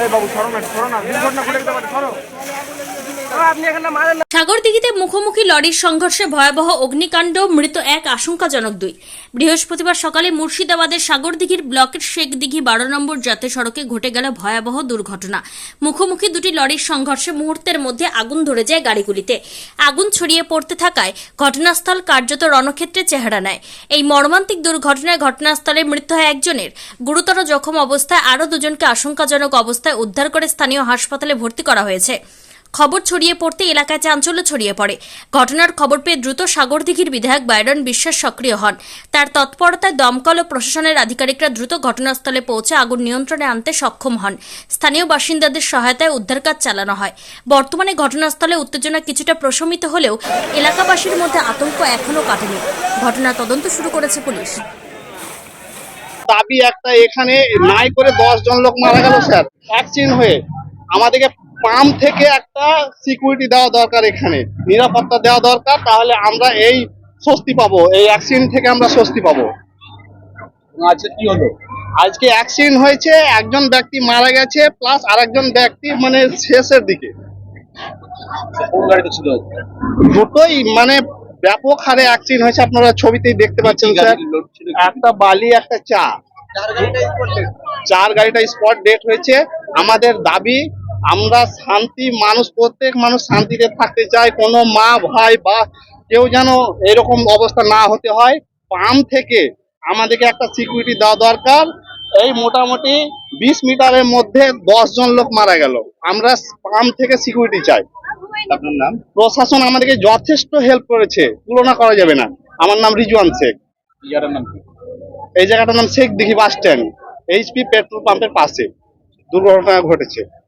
এই বাবু সরো না সরো না দুর্ঘটনা ঘটে যেতে পারে সরো। সাগরদিঘিতে মুখোমুখি লরির সংঘর্ষে ভয়াবহ অগ্নিকাণ্ড, মৃত এক আশঙ্কাজনক দুই। বৃহস্পতিবার সকালে মুর্শিদাবাদের সাগরদিঘির ব্লকের শেখদিঘি বারো নম্বর জাতীয় সড়কে ঘটে গেল ভয়াবহ দুর্ঘটনা। মুখোমুখি দুটি লরির সংঘর্ষে মুহূর্তের মধ্যে আগুন ধরে যায় গাড়িগুলিতে। আগুন ছড়িয়ে পড়তে থাকায় ঘটনাস্থল কার্যত রণক্ষেত্রে চেহারা নেয়। এই মর্মান্তিক দুর্ঘটনায় ঘটনাস্থলে মৃত্যু হয় একজনের গুরুতর জখম অবস্থায় আরও দুজনকে আশঙ্কাজনক অবস্থায় উদ্ধার করে স্থানীয় হাসপাতালে ভর্তি করা হয়েছে। খবর ছড়িয়ে পড়তে এলাকায় চাঞ্চল্য ছড়িয়ে পড়ে। ঘটনার খবর পেয়ে দ্রুত সাগরদিঘির বিধায়ক বাইরন বিশ্বাস সক্রিয় হন। তার তৎপরতায় দমকল ও প্রশাসনের আধিকারিকরা দ্রুত ঘটনাস্থলে পৌঁছে আগুন নিয়ন্ত্রণে আনতে সক্ষম হন। স্থানীয় বাসিন্দাদের সহায়তায় উদ্ধার কাজ চালানো হয়। বর্তমানে ঘটনাস্থলে উত্তেজনা কিছুটা প্রশমিত হলেও এলাকাবাসীর মধ্যে আতঙ্ক এখনও কাটেনি। ঘটনার তদন্ত শুরু করেছে পুলিশ। দাবি একটা এখানে নাই করে দশ জন লোক মারা গেল, স্যার। অ্যাক্সিডেন্ট হয়ে। আমাদেরকে পাম্প থেকে একটা সিকিউরিটি দেওয়া দরকার এখানে। নিরাপত্তা দেওয়া দরকার তাহলে আমরা এই স্বস্তি পাবো এই অ্যাক্সিডেন্ট থেকে আমরা স্বস্তি পাবো। আচ্ছা কি হলো? আজকে অ্যাক্সিডেন্ট হয়েছে একজন ব্যক্তি মারা গেছে প্লাস আরেকজন ব্যক্তি মানে শেষের দিকে। ছিল দুটোই মানে ব্যাপক হারে অ্যাক্সিডেন্ট হয়েছে আপনারা ছবিতেই দেখতে পাচ্ছেন স্যার একটা বালি একটা চা। চার গাড়িটা স্পট ডেট হয়েছে। আমাদের দাবি আমরা শান্তি মানুষ প্রত্যেক মানুষ শান্তিতে থাকতে চায় কোনো মা ভাই বা কেউ যেন এরকম অবস্থা না হতে হয়। পাম্প থেকে আমাদেরকে একটা সিকিউরিটি দেওয়া দরকার। এই মোটামুটি বিশ মিটারের মধ্যে জন লোক মারা গেল। আমরা পাম্প থেকে সিকিউরিটি চাই। আপনার নাম? প্রশাসন আমাদেরকে যথেষ্ট হেল্প করেছে। তুলনা করা যাবে না। আমার নাম রিজওয়ান শেখ। নাম এই জায়গাটার নাম Sheikh Dighi bus stand HP petrol পাম্পের পাশে দুর্ঘটনা ঘটেছে।